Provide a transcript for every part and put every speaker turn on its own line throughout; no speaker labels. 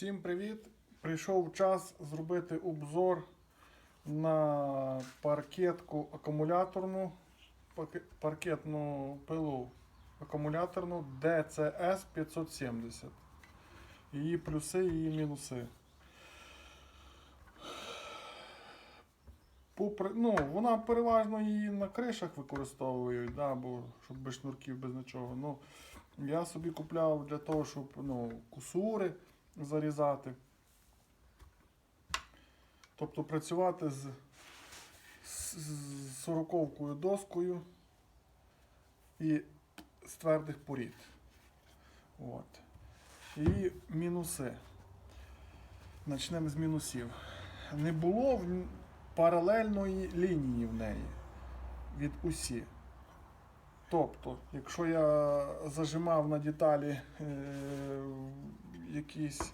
Всім привіт! Прийшов час зробити обзор на паркетку акумуляторну, паркетну пилу акумуляторну DCS 570. Її плюси, її мінуси. Попри, ну, вона переважно її на кришах використовують, да, бо щоб без шнурків, без нічого. Ну, я собі купляв для того, щоб ну, кусури зарізати. Тобто працювати з, з, сороковкою доскою і з твердих порід. От. І мінуси. Почнемо з мінусів. Не було паралельної лінії в неї від усі. Тобто, якщо я зажимав на деталі е, якісь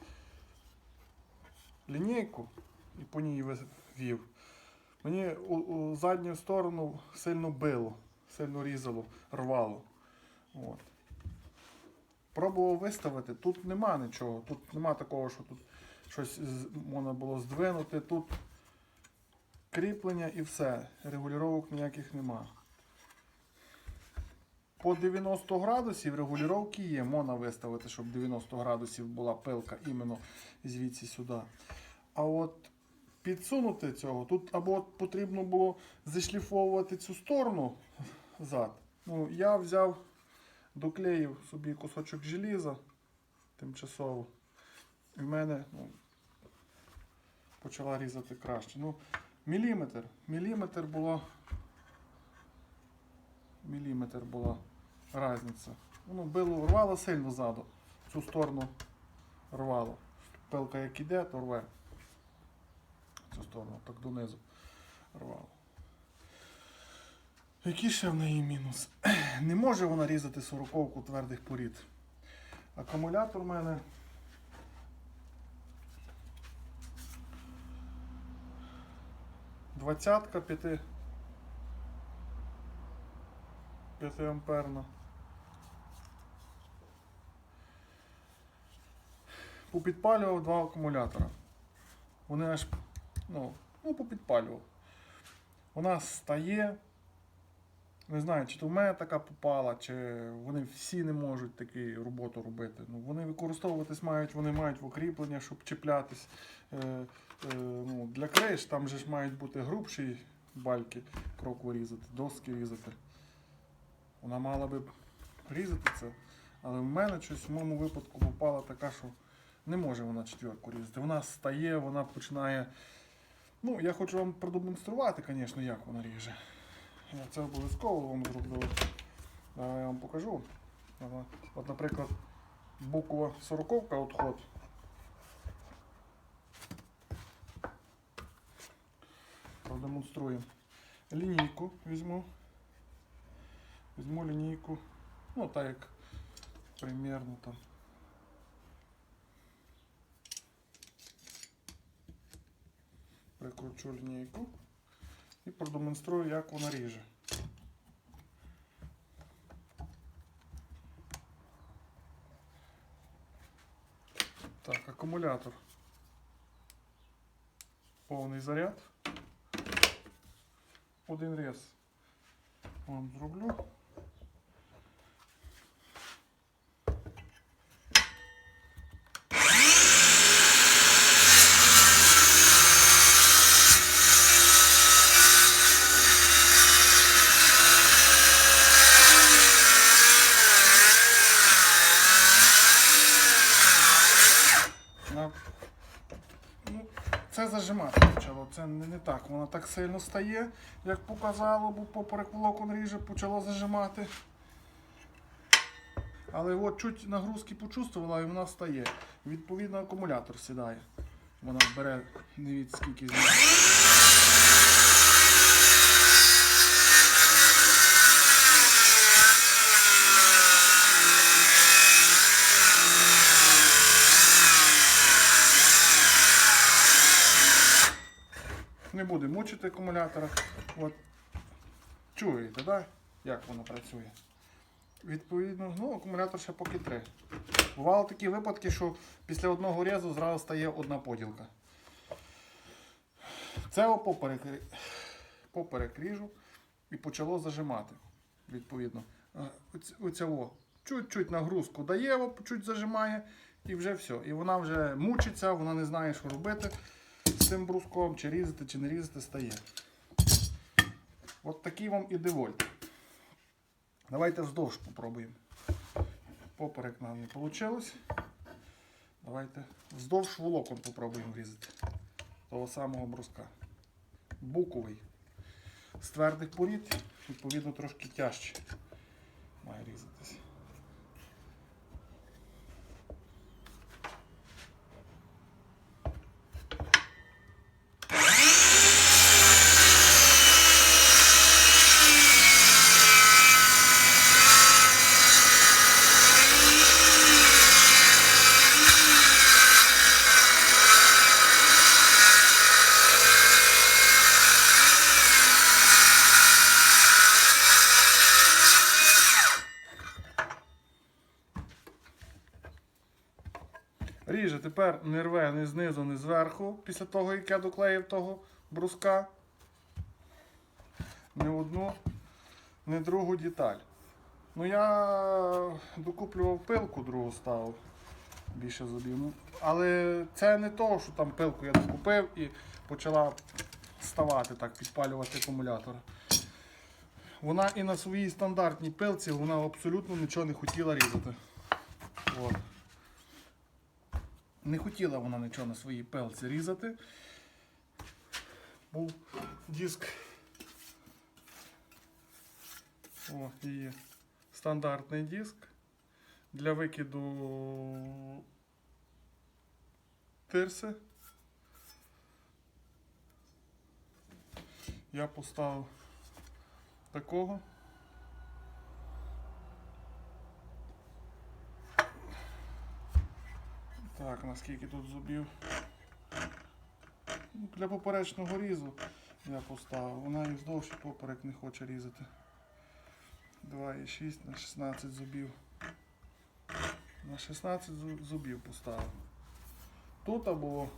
лінійку і по ній вів, мені у, у задню сторону сильно било, сильно різало, рвало. От. Пробував виставити, тут нема нічого, тут нема такого, що тут щось можна було здвинути, тут кріплення і все. Регулювання ніяких нема. По 90 градусів регулювання є, можна виставити, щоб 90 градусів була пилка іменно звідси сюди. А от підсунути цього, тут або потрібно було зашліфовувати цю сторону зад. Ну, я взяв, доклеїв собі кусочок желіза тимчасово. І в мене ну, почала різати краще. Ну, міліметр. Міліметр було. Міліметр була різниця. Воно било, рвало сильно ззаду. В цю сторону рвало. Пилка як іде, то рве. В цю сторону, так донизу рвало. Який ще в неї мінус? Не може вона різати сороковку твердих порід. Акумулятор у мене. Двадцятка п'яти. 5 Попідпалював два акумулятора. Вони аж ну, ну попідпалював. Вона стає. Не знаю, чи то в мене така попала, чи вони всі не можуть таку роботу робити. Ну, вони використовуватись мають, вони мають в укріплення, щоб чіплятись. Е, е, ну, для криш там же ж мають бути грубші бальки крокву різати, доски різати. Вона мала би різати це. Але в мене щось в моєму випадку попала така, що не може вона четверку різати. Вона стає, вона починає. Ну, я хочу вам продемонструвати, звісно, як вона ріже. Я це обов'язково вам зроблю. Давай я вам покажу. От, наприклад, буква 40 отход. Продемонструю. Лінійку візьму. Візьму лінійку. Ну, так як примерно там. Прикручу лінійку і продемонструю, як вона ріже. Так, акумулятор. Повний заряд. Один рез вам зроблю. На... Ну, це зажимати почало. Це не, не так. Воно так сильно стає, як показало, бо поперек волокон ріже почало зажимати. Але от чуть нагрузки почувствувала і вона стає. Відповідно, акумулятор сідає. Вона бере не від скільки з буде мучити акумулятора. От. Чуєте, да? як воно працює? Відповідно, ну, акумулятор ще поки три. Бувало такі випадки, що після одного різу зразу стає одна поділка. Це о поперек, поперек і почало зажимати. Відповідно. Е, Оця о, чуть-чуть нагрузку дає, чуть зажимає, і вже все. І вона вже мучиться, вона не знає, що робити цим бруском, чи різати, чи не різати, стає. От такий вам і девольт. Давайте вздовж попробуємо. Поперек нам не вийшло. Давайте вздовж волокон попробуємо різати. Того самого бруска. Буковий. З твердих порід, відповідно, трошки тяжче має різатись. Ріже тепер не рве ні знизу, ні зверху, після того, як я доклеїв того бруска. Ні одну, ні другу деталь. Ну я докуплював пилку другу ставив. Більше. Ну, Але це не то, що там пилку я докупив і почала ставати так, підпалювати акумулятор. Вона і на своїй стандартній пилці вона абсолютно нічого не хотіла різати. От. Не хотіла вона нічого на своїй пелці різати. Був диск. О, і стандартний диск для викиду тирси. Я поставив такого. Так, наскільки тут зубів? Ну, Для поперечного різу я поставив. Вона і вздовж і поперек не хоче різати. 2,6 на 16 зубів. На 16 зубів поставив. Тут або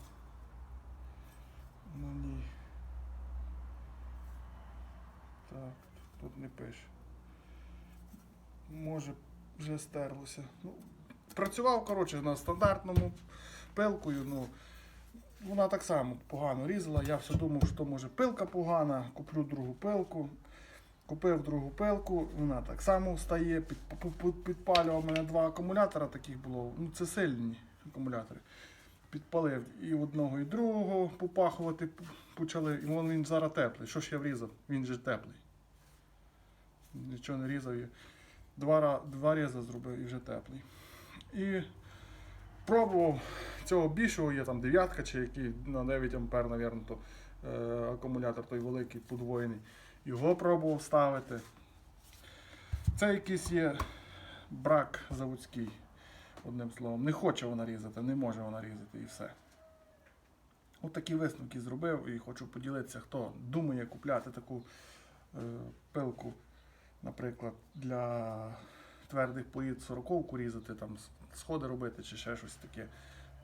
на ній. Так, тут не пише. Може вже стерлося. Ну, працював, коротше, на стандартному пилкою. Ну, вона так само погано різала. Я все думав, що може пилка погана, куплю другу пилку. Купив другу пилку, вона так само встає, під, під- під- підпалював мене два акумулятора таких було. Ну, це сильні акумулятори. Підпалив і одного, і другого попахувати почали. І вон він зараз теплий. Що ж я врізав? Він же теплий. Нічого не різав. Два, два різа зробив і вже теплий. І пробував цього більшого, є там дев'ятка чи який на 9 ампер, напевно, то, е, акумулятор той великий, подвоєний. Його пробував ставити. Це якийсь є брак заводський, одним словом. Не хоче вона різати, не може вона різати і все. От такі висновки зробив і хочу поділитися, хто думає купляти таку е, пилку, наприклад, для твердих плит 40 різати, там сходи робити чи ще щось таке,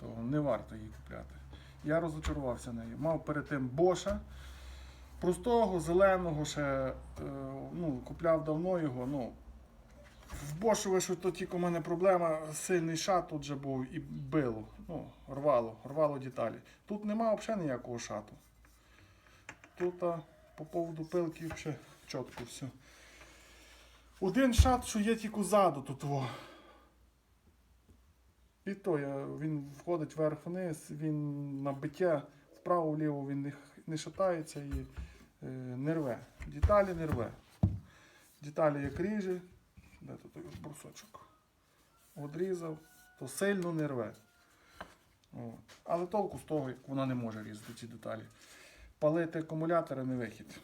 то не варто її купляти. Я розочарувався нею. Мав перед тим Боша. Простого, зеленого ще е, ну, купляв давно його. Ну, в Бошове, що то тільки у мене проблема, сильний шат тут же був і било. Ну, рвало, рвало деталі. Тут нема взагалі ніякого шату. Тут а, по поводу пилки ще чітко все. Один шат, що є тільки ззаду тут. Во. І то я, він входить вверх-вниз, він на биття вправо-вліво він не, не шатається і е, не рве. Деталі не рве. Деталі як ріже, де тут брусочок? Одрізав, то сильно не рве. От. Але толку з того, як вона не може різати ці деталі. Палити акумулятори не вихід.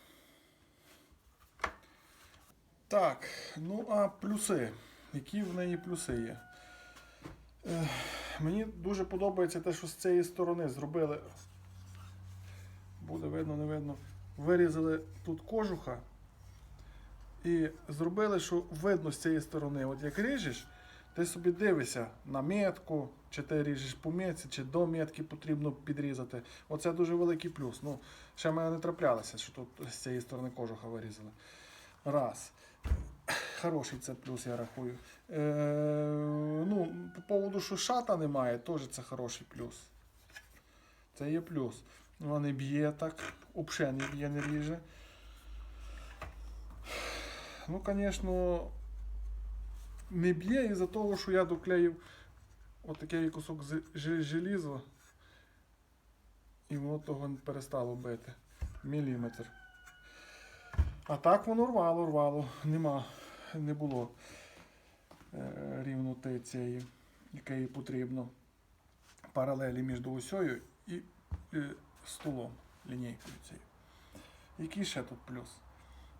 Так, ну а плюси. Які в неї плюси є? Мені дуже подобається те, що з цієї сторони зробили. Буде видно, не видно. Вирізали тут кожуха І зробили, що видно з цієї сторони. От як ріжеш, ти собі дивишся на метку, чи ти ріжеш по метці, чи до метки потрібно підрізати. Оце дуже великий плюс. Ну, ще мене не траплялося, що тут з цієї сторони кожуха вирізали. Раз. Хороший це плюс, я рахую. Е, ну, поводу, що шата немає, теж це хороший плюс. Це є плюс. Вона не б'є так, взагалі не б'є, не ріже. Ну, звісно, не б'є із-за того, що я доклеїв отакий кусок желіза. І воно того не перестало бити. Міліметр. А так воно рвало, рвало. Нема, не було е, рівноти цієї, якої потрібно. Паралелі між осьою і столом, лінійкою цією. Який ще тут плюс?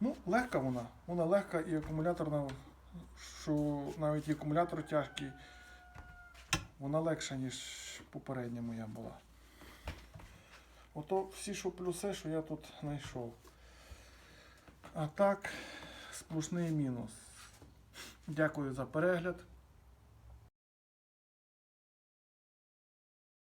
Ну, легка вона. Вона легка і акумуляторна, що навіть і акумулятор тяжкий, вона легша, ніж попередня моя була. Ото всі що плюси, що я тут знайшов. А так, сплошний мінус. Дякую за перегляд.